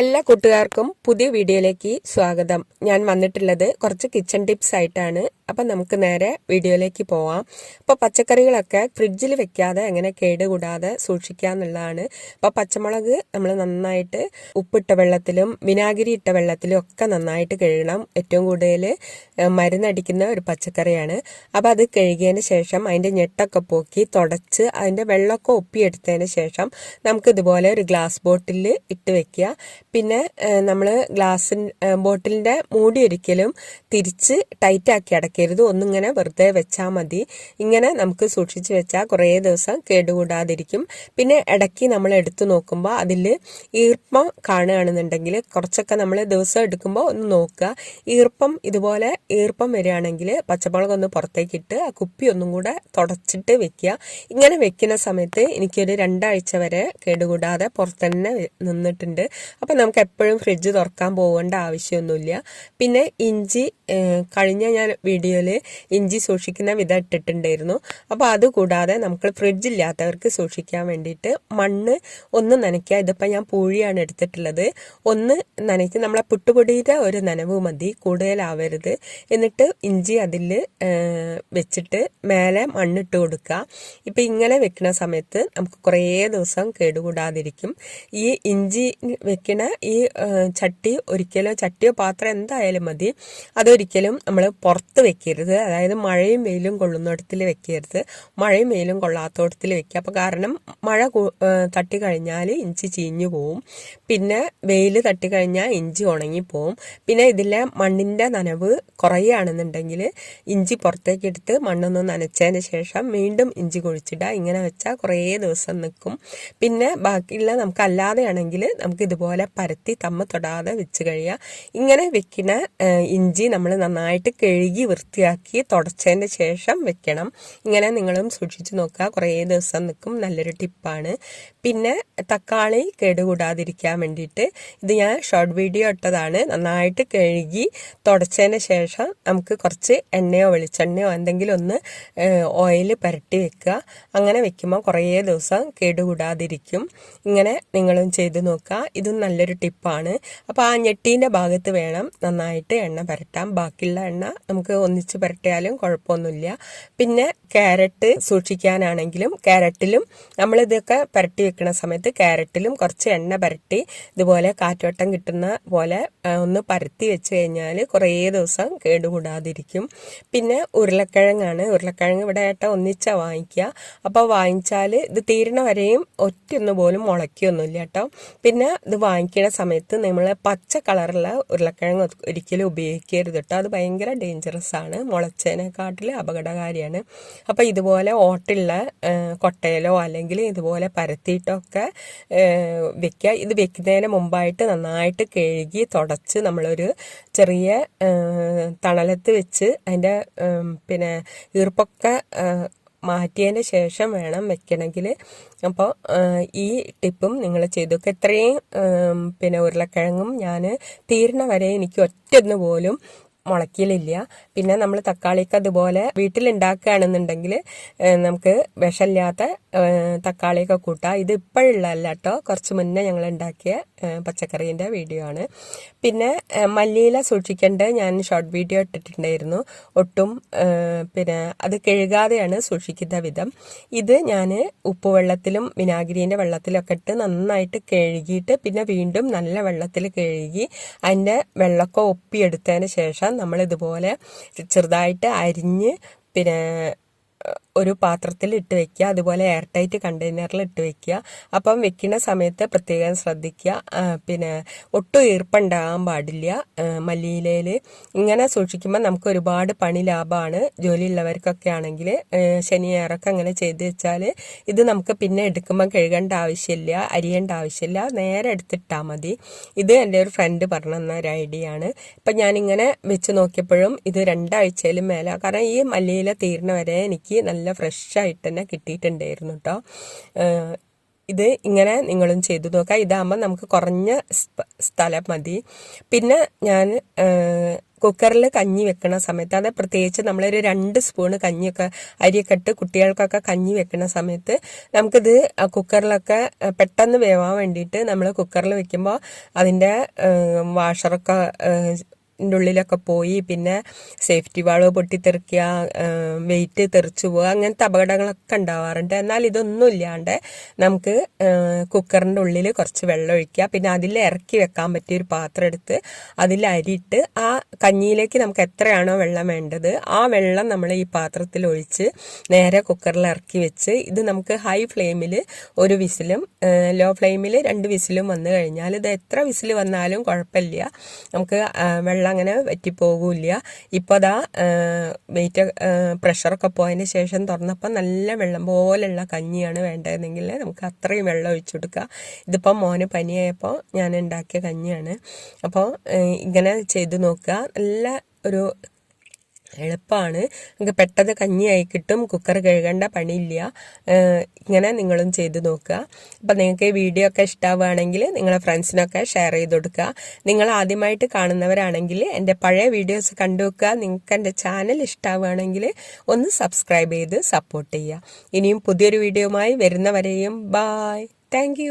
എല്ലാ കൂട്ടുകാർക്കും പുതിയ വീഡിയോയിലേക്ക് സ്വാഗതം. ഞാൻ വന്നിട്ടുള്ളത് കുറച്ച് കിച്ചൺ ടിപ്സ് ആയിട്ടാണ്. അപ്പം നമുക്ക് നേരെ വീഡിയോയിലേക്ക് പോവാം. അപ്പോൾ പച്ചക്കറികളൊക്കെ ഫ്രിഡ്ജിൽ വെക്കാതെ എങ്ങനെ കേടുകൂടാതെ സൂക്ഷിക്കുക എന്നുള്ളതാണ്. അപ്പോൾ പച്ചമുളക് നമ്മൾ നന്നായിട്ട് ഉപ്പിട്ട വെള്ളത്തിലും വിനാഗിരി ഇട്ട വെള്ളത്തിലും ഒക്കെ നന്നായിട്ട് കഴുകണം. ഏറ്റവും കൂടുതൽ മരുന്നടിക്കുന്ന ഒരു പച്ചക്കറിയാണ്. അപ്പോൾ അത് കഴുകിയതിന് ശേഷം അതിന്റെ ഞെട്ടൊക്കെ പോക്കി തുടച്ച് അതിന്റെ വെള്ളമൊക്കെ ഒപ്പിയെടുത്തതിന് ശേഷം നമുക്ക് ഇതുപോലെ ഒരു ഗ്ലാസ് ബോട്ടിലിൽ ഇട്ട് വെക്കുക. പിന്നെ നമ്മൾ ഗ്ലാസ് ബോട്ടിലിന്റെ മൂടി ഒരിക്കലും തിരിച്ച് ടൈറ്റാക്കി അടയ്ക്കരുത് ഒന്നിങ്ങനെ വെറുതെ വെച്ചാൽ മതി. ഇങ്ങനെ നമുക്ക് സൂക്ഷിച്ച് വെച്ചാൽ കുറേ ദിവസം കേടുകൂടാതിരിക്കും. പിന്നെ ഇടയ്ക്ക് നമ്മൾ എടുത്തു നോക്കുമ്പോൾ അതിൽ ഈർപ്പം കാണുകയാണെന്നുണ്ടെങ്കിൽ കുറച്ചൊക്കെ നമ്മൾ ദിവസം എടുക്കുമ്പോൾ ഒന്ന് നോക്കുക. ഈർപ്പം ഇതുപോലെ ഈർപ്പം വരികയാണെങ്കിൽ പച്ചമുളക് ഒന്ന് പുറത്തേക്കിട്ട് ആ കുപ്പി ഒന്നും കൂടെ തുടച്ചിട്ട് വെക്കുക. ഇങ്ങനെ വെക്കുന്ന സമയത്ത് എനിക്കൊരു രണ്ടാഴ്ച വരെ കേടുകൂടാതെ പുറത്തന്നെ നിന്നിട്ടുണ്ട്. അപ്പം നമുക്ക് എപ്പോഴും ഫ്രിഡ്ജ് തുറക്കാൻ പോകേണ്ട ആവശ്യമൊന്നുമില്ല. പിന്നെ ഇഞ്ചി കഴിഞ്ഞ ഞാൻ വീഡിയോയിൽ ഇഞ്ചി സൂക്ഷിക്കുന്ന വിധം ഇട്ടിട്ടുണ്ടായിരുന്നു. അപ്പോൾ അതുകൂടാതെ നമുക്ക് ഫ്രിഡ്ജ് ഇല്ലാത്തവർക്ക് സൂക്ഷിക്കാൻ വേണ്ടിയിട്ട് മണ്ണ് ഒന്ന് നനയ്ക്കുക. ഇതിപ്പോൾ ഞാൻ പൂഴിയാണ് എടുത്തിട്ടുള്ളത്. ഒന്ന് നനയ്ക്ക് നമ്മളെ പുട്ടുപൊടിയുടെ ഒരു നനവ് മതി. കൂടുതലാവരുത്. എന്നിട്ട് ഇഞ്ചി അതിൽ വെച്ചിട്ട് മേലെ മണ്ണിട്ട് കൊടുക്കുക. ഇപ്പം ഇങ്ങനെ വെക്കുന്ന സമയത്ത് നമുക്ക് കുറേ ദിവസം കേടുകൂടാതിരിക്കും. ഈ ഇഞ്ചി വെക്കണ ഈ ചട്ടി ഒരിക്കലോ ചട്ടിയോ പാത്രം എന്തായാലും മതി. അതൊരിക്കലും നമ്മൾ പുറത്ത് വെക്കരുത്. അതായത് മഴയും വെയിലും കൊള്ളുന്നിടത്തിൽ വെക്കരുത്. മഴയും വെയിലും കൊള്ളാത്തോടത്തിൽ വെക്കുക. അപ്പോൾ കാരണം മഴ തട്ടി കഴിഞ്ഞാൽ ഇഞ്ചി ചീഞ്ഞു പോവും. പിന്നെ വെയിൽ തട്ടി കഴിഞ്ഞാൽ ഇഞ്ചി ഉണങ്ങിപ്പോവും. പിന്നെ ഇതിലെ മണ്ണിന്റെ നനവ് കുറയുകയാണെന്നുണ്ടെങ്കിൽ ഇഞ്ചി പുറത്തേക്ക് എടുത്ത് മണ്ണൊന്ന് നനച്ചതിന് ശേഷം വീണ്ടും ഇഞ്ചി കുഴിച്ചിടുക. ഇങ്ങനെ വെച്ചാൽ കുറേ ദിവസം നിൽക്കും. പിന്നെ ബാക്കിയുള്ള നമുക്ക് അല്ലാതെയാണെങ്കിൽ നമുക്ക് ഇതുപോലെ പരത്തി തമ്മ തൊടാതെ വെച്ച് കഴിയുക. ഇങ്ങനെ വെക്കുന്ന ഇഞ്ചി നമ്മൾ നന്നായിട്ട് കഴുകി വൃത്തിയാക്കി തുടച്ചതിന് ശേഷം വെക്കണം. ഇങ്ങനെ നിങ്ങളും സൂക്ഷിച്ച് നോക്കുക. കുറേ ദിവസം നിൽക്കും. നല്ലൊരു ടിപ്പാണ്. പിന്നെ തക്കാളി കേടുകൂടാതിരിക്കാൻ വേണ്ടിയിട്ട് ഇത് ഞാൻ ഷോർട്ട് വീഡിയോ ഇട്ടതാണ്. നന്നായിട്ട് കഴുകി തുടച്ചതിന് ശേഷം നമുക്ക് കുറച്ച് എണ്ണയോ വെളിച്ചെണ്ണയോ എന്തെങ്കിലും ഒന്ന് ഓയിൽ പുരട്ടി വെക്കുക. അങ്ങനെ വെക്കുമ്പോൾ കുറേ ദിവസം കേടുകൂടാതിരിക്കും. ഇങ്ങനെ നിങ്ങളും ചെയ്ത് നോക്കുക. ഇതും നല്ലൊരു ടിപ്പാണ്. അപ്പോൾ ആ ഞെട്ടീന്റെ ഭാഗത്ത് വേണം നന്നായിട്ട് എണ്ണ പുരട്ടാം ബാക്കിയുള്ള എണ്ണ നമുക്ക് ഒന്നിച്ച് പുരട്ടിയാലും കുഴപ്പമൊന്നുമില്ല. പിന്നെ ക്യാരറ്റ് സൂക്ഷിക്കാനാണെങ്കിലും ക്യാരറ്റിലും നമ്മളിതൊക്കെ പുരട്ടി വെക്കുന്ന സമയത്ത് ക്യാരറ്റിലും കുറച്ച് എണ്ണ പുരട്ടി ഇതുപോലെ കാറ്റോട്ടം കിട്ടുന്ന പോലെ ഒന്ന് പരത്തി വെച്ച് കഴിഞ്ഞാൽ കുറേ ദിവസം കേടുകൂടാതിരിക്കും. പിന്നെ ഉരുളക്കിഴങ്ങാണ്. ഉരുളക്കിഴങ്ങ് ഇവിടെ ഏട്ട ഒന്നിച്ചാണ് വാങ്ങിക്കുക അപ്പോൾ വാങ്ങിച്ചാൽ ഇത് തീരണ വരെയും ഒറ്റയൊന്നു പോലും മുളയ്ക്കൊന്നുമില്ല കേട്ടോ. പിന്നെ ഇത് വാങ്ങിക്കുന്ന സമയത്ത് നമ്മൾ പച്ച കളറുള്ള ഉരുളക്കിഴങ്ങ് ഒരിക്കലും ഉപയോഗിക്കരുത് കേട്ടോ. അത് ഭയങ്കര ഡേഞ്ചറസ് ആണ്. മുളച്ചതിനെക്കാട്ടിൽ അപകടകാരിയാണ്. അപ്പോൾ ഇതുപോലെ ഓട്ടുള്ള കൊട്ടയിലോ അല്ലെങ്കിൽ ഇതുപോലെ പരത്തിയിട്ടൊക്കെ വെക്കുക. ഇത് വെക്കുന്നതിന് മുമ്പായിട്ട് നന്നായിട്ട് കഴുകി തുടച്ച് നമ്മളൊരു ചെറിയ തണലത്ത് വെച്ച് അതിന്റെ പിന്നെ ഈർപ്പൊക്കെ മാറ്റിയതിന് ശേഷം വേണം വെക്കണമെങ്കിൽ. അപ്പോൾ ഈ ടിപ്പും നിങ്ങൾ ചെയ്തു ഇത്രയും പിന്നെ ഉരുളക്കിഴങ്ങും ഞാൻ തീരണ വരെ എനിക്ക് ഒറ്റൊന്നു പോലും മുളയ്ക്കലില്ല. പിന്നെ നമ്മൾ തക്കാളിക്ക് അതുപോലെ വീട്ടിലുണ്ടാക്കുകയാണെന്നുണ്ടെങ്കിൽ നമുക്ക് വിഷമില്ലാത്ത തക്കാളിയൊക്കെ കൂട്ടാം. ഇത് ഇപ്പോഴുള്ളതല്ല കേട്ടോ. കുറച്ച് മുന്നേ ഞങ്ങൾ ഉണ്ടാക്കിയ പച്ചക്കറീന്റെ വീഡിയോ ആണ്. പിന്നെ മല്ലിയില സൂക്ഷിക്കേണ്ട ഞാൻ ഷോർട്ട് വീഡിയോ ഇട്ടിട്ടുണ്ടായിരുന്നു. ഒട്ടും പിന്നെ അത് കഴുകാതെയാണ് സൂക്ഷിക്കുന്ന വിധം. ഇത് ഞാൻ ഉപ്പുവെള്ളത്തിലും വിനാഗിരീന്റെ വെള്ളത്തിലൊക്കെ ഇട്ട് നന്നായിട്ട് കഴുകിയിട്ട് പിന്നെ വീണ്ടും നല്ല വെള്ളത്തിൽ കഴുകി അതിന്റെ വെള്ളമൊക്കെ ഒപ്പിയെടുത്തതിന് ശേഷം നമ്മൾ ഇതുപോലെ ചെറുതായിട്ട് അരിഞ്ഞ് പിന്നെ ഒരു പാത്രത്തിൽ ഇട്ട് വെക്കുക അതുപോലെ എയർ ടൈറ്റ് കണ്ടെയ്നറിൽ ഇട്ട് വെക്കുക. അപ്പം വെക്കുന്ന സമയത്ത് പ്രത്യേകം ശ്രദ്ധിക്കുക. പിന്നെ ഒട്ടും ഈർപ്പുണ്ടാകാൻ പാടില്ല. മല്ലിയിലയിൽ ഇങ്ങനെ സൂക്ഷിക്കുമ്പോൾ നമുക്ക് ഒരുപാട് പണി ലാഭമാണ്. ജോലിയുള്ളവർക്കൊക്കെ ആണെങ്കിൽ ശനിയാറൊക്കെ അങ്ങനെ ചെയ്ത് വെച്ചാൽ ഇത് നമുക്ക് പിന്നെ എടുക്കുമ്പോൾ കഴുകേണ്ട ആവശ്യമില്ല അരിയേണ്ട ആവശ്യമില്ല. നേരെ എടുത്തിട്ടാൽ മതി. ഇത് എന്റെ ഒരു ഫ്രണ്ട് പറഞ്ഞു തന്ന ഒരു ഐഡിയ ആണ്. ഇപ്പം ഞാനിങ്ങനെ വെച്ച് നോക്കിയപ്പോഴും ഇത് രണ്ടാഴ്ചയിലും മേലെ. കാരണം ഈ മല്ലിയില തീർന്ന വരെ എനിക്ക് നല്ല ഫ്രഷ് ആയിട്ട് തന്നെ കിട്ടിയിട്ടുണ്ടായിരുന്നു കേട്ടോ ഇത് ഇങ്ങനെ നിങ്ങളും ചെയ്തു നോക്കുക ഇതാകുമ്പോൾ നമുക്ക് കുറഞ്ഞ സ്ഥലം മതി. പിന്നെ ഞാൻ കുക്കറിൽ കഞ്ഞി വെക്കുന്ന സമയത്ത് അത് പ്രത്യേകിച്ച് നമ്മളൊരു രണ്ട് സ്പൂണ് കഞ്ഞിയൊക്കെ അരിയൊക്കെ ഇട്ട് കുട്ടികൾക്കൊക്കെ കഞ്ഞി വെക്കുന്ന സമയത്ത് നമുക്കിത് കുക്കറിലൊക്കെ പെട്ടെന്ന് വേവാൻ വേണ്ടിയിട്ട് നമ്മൾ കുക്കറിൽ വെക്കുമ്പോൾ അതിന്റെ വാഷറൊക്കെ ഉള്ളിലൊക്കെ പോയി പിന്നെ സേഫ്റ്റി വാൾ പൊട്ടിത്തെറിക്കുക വെയിറ്റ് തെറിച്ചു പോവുക അങ്ങനത്തെ അപകടങ്ങളൊക്കെ ഉണ്ടാവാറുണ്ട്. എന്നാൽ ഇതൊന്നും ഇല്ലാണ്ട് നമുക്ക് കുക്കറിന്റെ ഉള്ളിൽ കുറച്ച് വെള്ളം ഒഴിക്കുക പിന്നെ അതിൽ ഇറക്കി വെക്കാൻ പറ്റിയ ഒരു പാത്രം എടുത്ത് അതിൽ അരിയിട്ട് ആ കഞ്ഞിയിലേക്ക് നമുക്ക് എത്രയാണോ വെള്ളം വേണ്ടത് ആ വെള്ളം നമ്മൾ ഈ പാത്രത്തിൽ ഒഴിച്ച് നേരെ കുക്കറിൽ ഇറക്കി വെച്ച് ഇത് നമുക്ക് ഹൈ ഫ്ലെയിമിൽ ഒരു വിസിലും ലോ ഫ്ലെയിമിൽ രണ്ട് വിസിലും വന്നു കഴിഞ്ഞാൽ ഇത് എത്ര വിസിൽ വന്നാലും കുഴപ്പമില്ല. നമുക്ക് വെള്ളം അങ്ങനെ വറ്റിപ്പോകില്ല ഇപ്പോൾ അതാ വെയിറ്റ് പ്രഷറൊക്കെ പോയതിന് ശേഷം തുറന്നപ്പോൾ നല്ല വെള്ളം പോലെയുള്ള കഞ്ഞിയാണ് വേണ്ടതെങ്കിൽ നമുക്ക് അത്രയും വെള്ളം ഒഴിച്ചു കൊടുക്കുക ഇതിപ്പോൾ മോന് പനിയായപ്പോൾ ഞാൻ ഉണ്ടാക്കിയ കഞ്ഞിയാണ്. അപ്പോൾ ഇങ്ങനെ ചെയ്ത് നോക്കുക. നല്ല ഒരു എളുപ്പമാണ് നിങ്ങൾക്ക് പെട്ടെന്ന് കഞ്ഞിയായി കിട്ടും. കുക്കർ കഴുകേണ്ട പണിയില്ല. ഇങ്ങനെ നിങ്ങളും ചെയ്ത് നോക്കുക. അപ്പം നിങ്ങൾക്ക് ഈ വീഡിയോ ഒക്കെ ഇഷ്ടമാവുകയാണെങ്കിൽ നിങ്ങളെ ഫ്രണ്ട്സിനൊക്കെ ഷെയർ ചെയ്ത് കൊടുക്കുക. നിങ്ങൾ ആദ്യമായിട്ട് കാണുന്നവരാണെങ്കിൽ എന്റെ പഴയ വീഡിയോസ് കണ്ടു വെക്കുക നിങ്ങൾക്ക് എന്റെ ചാനൽ ഇഷ്ടമാവുകയാണെങ്കിൽ ഒന്ന് സബ്സ്ക്രൈബ് ചെയ്ത് സപ്പോർട്ട് ചെയ്യുക. ഇനിയും പുതിയൊരു വീഡിയോയുമായി വരുന്നവരെയും ബായ് താങ്ക്